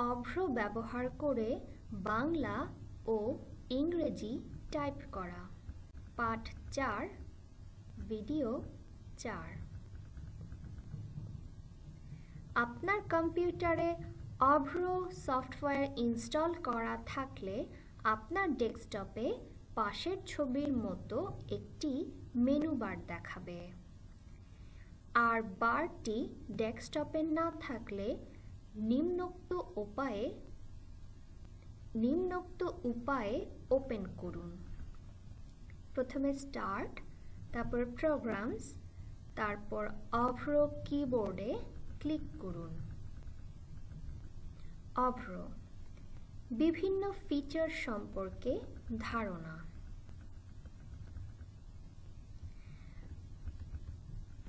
অভ্র ব্যবহার করে বাংলা ও ইংরেজি টাইপ করা। পাঠ চার, ভিডিও চার। আপনার কম্পিউটারে অভ্র সফটওয়্যার ইনস্টল করা থাকলে আপনার ডেস্কটপে পাশের ছবির মতো একটি মেনু বার দেখাবে। আর বারটি ডেস্কটপে না থাকলে নিম্নোক্ত উপায়ে নিম্নোক্ত উপায়ে ওপেন করুন। প্রথমে স্টার্ট তারপর প্রোগ্রামস তারপর অভ্র কিবোর্ডে ক্লিক করুন। অভ্র, বিভিন্ন ফিচার সম্পর্কে ধারণা।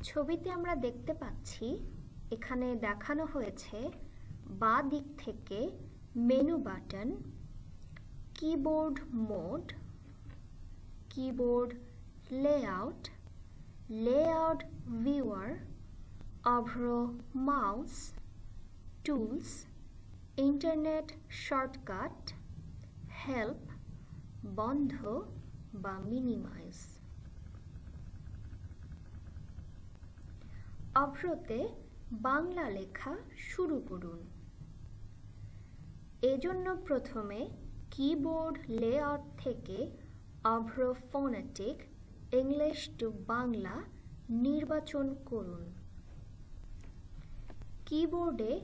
ছবিতে আমরা দেখতে পাচ্ছি, এখানে দেখানো হয়েছে বা দিক থেকে menu button keyboard mode keyboard layout layout viewer Avro mouse tools internet shortcut help বন্ধ বা মিনিমাইজ অভ্রতে বাংলা লেখা শুরু করুন। এজন্য প্রথমে কিবোর্ড লেআউট থেকে Avro phonetic English to Bangla নির্বাচন করুন। কিবোর্ডে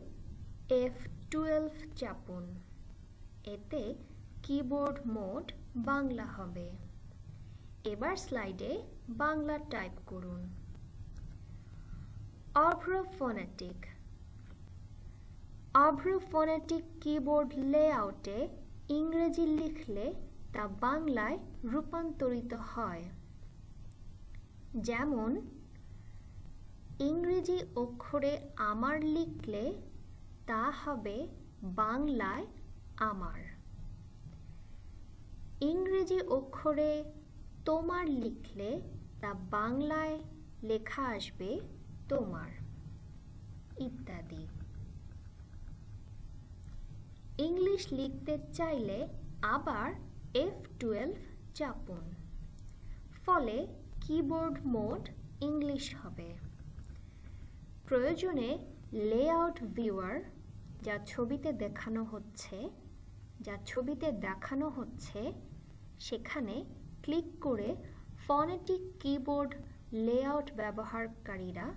এফ টুয়েলভ চাপুন। এতে কিবোর্ড মোড বাংলা হবে। এবার স্লাইডে বাংলা টাইপ করুন। Avro phonetic Avro phonetic keyboard লেআউটে ইংরেজি লিখলে তা বাংলায় রূপান্তরিত হয়। যেমন, ইংরেজি অক্ষরে আমার লিখলে তা হবে বাংলায় আমার। ইংরেজি অক্ষরে তোমার লিখলে তা বাংলায় লেখা আসবে তোমার ইত্যাদি। ইংলিশ লিখতে চাইলে আবার এফ টুয়েলভ চাপুন। ফলে কিবোর্ড মোড ইংলিশ হবে। প্রয়োজনে লেআউট ভিউয়ার যা ছবিতে দেখানো হচ্ছে, যা ছবিতে দেখানো হচ্ছে, সেখানে ক্লিক করে ফনেটিক কিবোর্ড লেআউট ব্যবহারকারীরা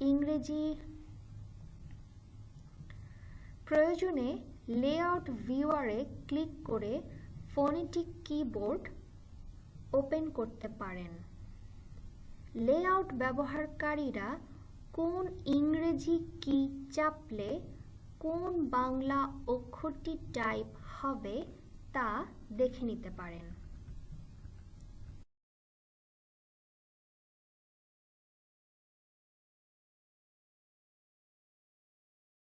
ইংরেজি প্রয়োজনে লেআউট ভিউয়ারে ক্লিক করে ফনেটিক কিবোর্ড ওপেন করতে পারেন। লেআউট ব্যবহারকারীরা কোন ইংরেজি কি চাপলে কোন বাংলা অক্ষরটি টাইপ হবে তা দেখে নিতে পারেন।